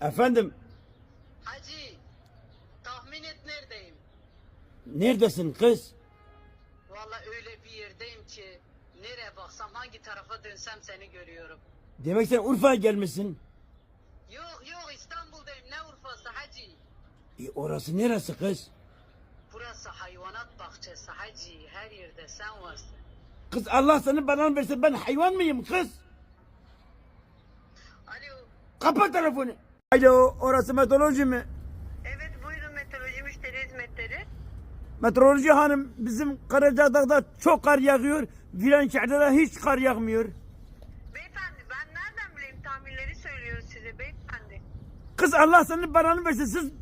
Efendim Hacı, tahmin et neredeyim? neredesin kız? Vallahi öyle bir yerdeyim ki nereye baksam hangi tarafa dönsem seni görüyorum. Demek sen Urfa'ya gelmişsin. Yok yok İstanbul'dayım ne Urfa'sı hacı. E, orası neresi kız? Burası hayvanat bahçesi hacı. Her yerde sen varsın. Kız Allah seni bana verse ben hayvan mıyım kız? Alo. Kapat telefonu. Alo orası meteoroloji mi? Evet buyurun meteoroloji müşteri hizmetleri. Meteoroloji hanım bizim Karacadağ'da çok kar yağıyor. Viranşehir'de de hiç kar yağmıyor. Beyefendi ben nereden bileyim tahminleri söylüyoruz size beyefendi. Kız Allah senin belanı versin siz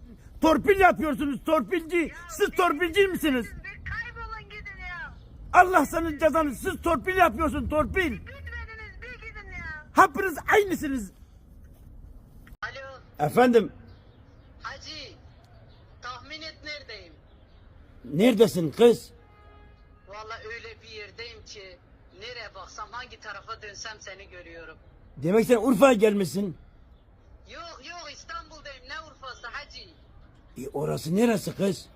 torpil yapıyorsunuz torpilci. Siz torpilci misiniz? Bir kaybolun gidin ya. Allah senin cezanı siz torpil yapıyorsun torpil. Gitmediniz bir gidin ya. Hepiniz aynısınız. Efendim Hacı. Tahmin et neredeyim? neredesin kız? Vallahi öyle bir yerdeyim ki nereye baksam hangi tarafa dönsem seni görüyorum. Demek sen Urfa'ya gelmişsin. Yok yok İstanbul'dayım ne Urfa'sı hacı. E, orası neresi kız?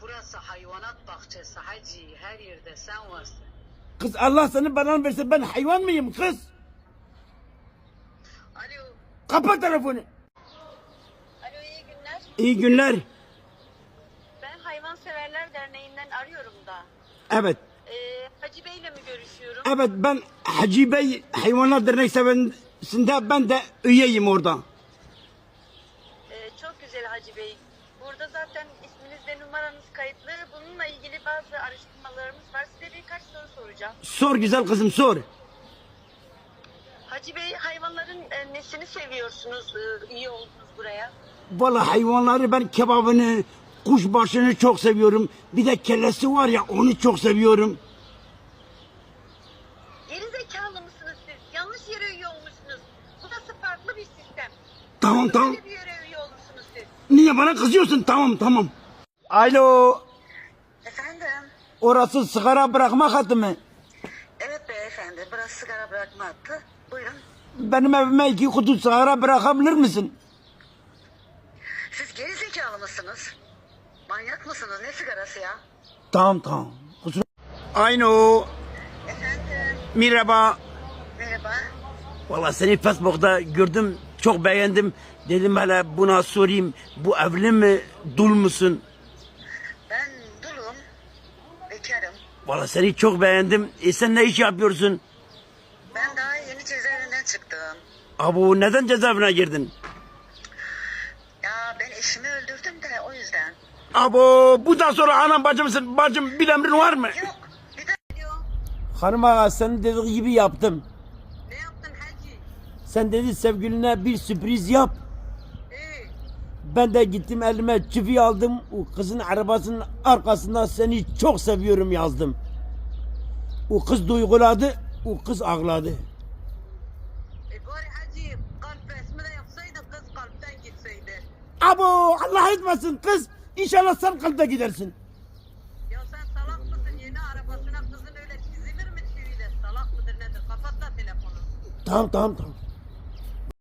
Burası hayvanat bahçesi hacı. Her yerde sen varsın. Kız Allah senin belanı verse ben hayvan mıyım kız? Alo. Kapat telefonu. İyi günler. Ben Hayvanseverler Derneği'nden arıyorum da. Evet. Ee, Hacı Bey'le mi görüşüyorum? Evet ben Hacı Bey Hayvanlar Dernek Sevendisi'nde ben de üyeyim orada. Ee, çok güzel Hacı Bey. Burada zaten isminiz ve numaranız kayıtlı. Bununla ilgili bazı araştırmalarımız var. Size birkaç soru soracağım. Sor güzel kızım sor. Hacı Bey hayvanların e, nesini seviyorsunuz? e, iyi oldunuz buraya. Vallahi hayvanları ben kebabını, kuşbaşını çok seviyorum. Bir de kellesi var ya onu çok seviyorum. Geri zekalı mısınız siz? Yanlış yere üye olmuşsunuz. Burası farklı bir sistem. Tamam tamam. Böyle bir yere üye olmuşsunuz siz. Niye bana kızıyorsun? Tamam tamam. Alo. Efendim? Orası sigara bırakma hattı mı? Evet beyefendi. Burası sigara bırakma hattı. Buyurun. Benim evime iki kutu sigara bırakabilir misin? Mısınız? Manyak mısınız? Ne sigarası ya? Tamam tamam. Kusura... Ayno. Efendim? Merhaba. Merhaba. Valla seni Facebook'ta gördüm. Çok beğendim. Dedim hele buna sorayım. Bu evli mi? Dul musun? Ben dulum. Bekarım. Valla seni çok beğendim. E sen ne iş yapıyorsun? Ben daha yeni cezaevinden çıktım. Abu neden cezaevine girdin? Eşimi öldürdüm de o yüzden. Abu bu da sonra anam bacımsın. Bacım bir emrin var mı? Yok. Bir de... Hanım ağa senin dediğin gibi yaptım. Ne yaptın hacı? Sen dedi sevgiline bir sürpriz yap. Ee, Ben de gittim elime çivi aldım. O kızın arabasının arkasında seni çok seviyorum yazdım. O kız duyguladı. O kız ağladı. e bari hacı kalp resmi de yapsaydın kız kalpten Abu Allah etmesin kız. İnşallah sen kalpte gidersin. Ya sen salak mısın? Yeni arabasına kızın öyle çizilir mi çiviyle? Salak mıdır nedir? Kapat da telefonu. Tamam tamam tamam.